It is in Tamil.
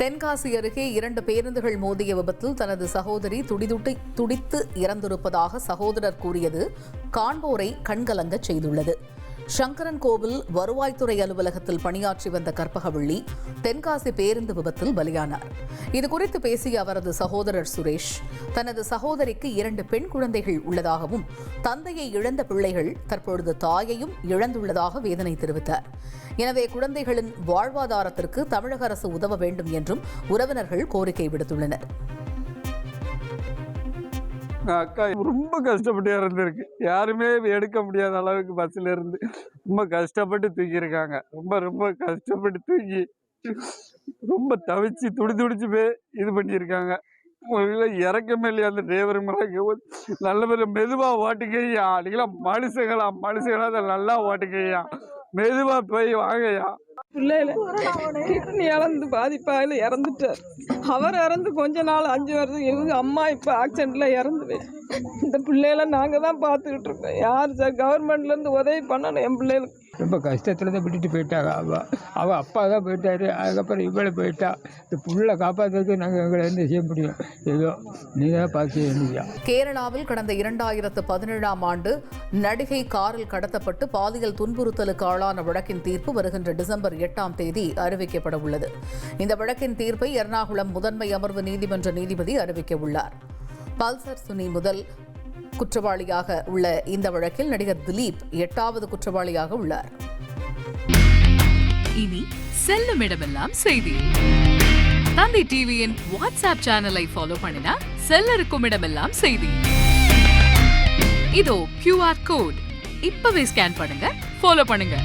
தென்காசி அருகே இரண்டு பேருந்துகள் மோதிய விபத்தில் தனது சகோதரி துடிதுட்டி துடித்து இறந்திருப்பதாக சகோதரர் கூறியது. காண்போரை கண்கலங்கச் செய்துள்ளது. சங்கரன் கோவில் வருவாய்த்துறை அலுவலகத்தில் பணியாற்றி வந்த கற்பகவள்ளி தென்காசி பேருந்து விபத்தில் பலியானார். இதுகுறித்து பேசிய அவரது சகோதரர் சுரேஷ் தனது சகோதரிக்கு இரண்டு பெண் குழந்தைகள் உள்ளதாகவும் தந்தையை இழந்த பிள்ளைகள் தற்பொழுது தாயையும் இழந்துள்ளதாக வேதனை தெரிவித்தார். எனவே குழந்தைகளின் வாழ்வாதாரத்திற்கு தமிழக அரசு உதவ வேண்டும் என்றும் உறவினர்கள் கோரிக்கை விடுத்துள்ளனர். அக்கா ரொம்ப கஷ்டப்பட்டு இறந்துருக்கு. யாருமே எடுக்க முடியாத அளவுக்கு பஸ்ல இருந்து ரொம்ப கஷ்டப்பட்டு தூக்கியிருக்காங்க. ரொம்ப ரொம்ப கஷ்டப்பட்டு தூக்கி ரொம்ப தவிச்சு துடி துடிச்சு போய் இது பண்ணியிருக்காங்க. இறக்கமே இல்லையா? அந்த டிரைவர் மேலே நல்ல பேர் மெதுவாக ஓட்டுக்கையா அன்றைக்கெல்லாம் மனுஷங்களா மனுஷங்களா அதை நல்லா ஓட்டுக்கையா மெதுவாக போய் வாங்கய்யா. பிள்ளையில கிட்னி இழந்து பாதிப்பாயில் இறந்துட்டார். அவர் இறந்து கொஞ்ச நாள் அஞ்சு வருஷம் இவங்க அம்மா இப்போ ஆக்சிடென்ட்ல இறந்து இந்த பிள்ளைகளை நாங்கள் தான் பார்த்துக்கிட்டு இருக்கோம். யார் சார் கவர்மெண்ட்லேருந்து உதவி பண்ணணும்? என் பிள்ளைகளுக்கு ரொம்ப கஷ்டத்தில் தான் விட்டுட்டு போயிட்டாங்க. அவ அவள் அப்பா தான் போயிட்டாரு. அதுக்கப்புறம் இவ்வளோ போயிட்டா. இந்த புள்ள காப்பாற்றுறதுக்கு நாங்கள் எங்களை என்ன செய்ய முடியும்? ஏதோ நீங்கள் பார்த்து செய்ய கேரளாவில் கடந்த இரண்டாயிரத்து பதினேழாம் ஆண்டு நடிகை காரில் கடத்தப்பட்டு பாலியல் துன்புறுத்தலுக்கு ஆளான வழக்கின் தீர்ப்பு வருகின்ற டிசம்பர் எட்டாம் தேதி அறிவிக்கப்பட உள்ளது. இந்த வழக்கின் தீர்ப்பை எர்ணாகுளம் முதன்மை அமர்வு நீதிமன்ற நீதிபதி அறிவிக்க உள்ளார். பல்சர் சுனி முதல் குற்றவாளியாக உள்ள இந்த வழக்கில் நடிகர் திலீப் எட்டாவது குற்றவாளியாக உள்ளார். இனி செல்லும் இடமெல்லாம் செய்தி. தந்தை டிவியின் வாட்ஸ்அப் சேனலை ஃபாலோ பண்ணினா செல்ல இருக்கும் இடமெல்லாம் செய்தி. இதோ கியூஆர் கோட் இப்பவே ஸ்கேன் பண்ணுங்க ஃபாலோ பண்ணுங்க.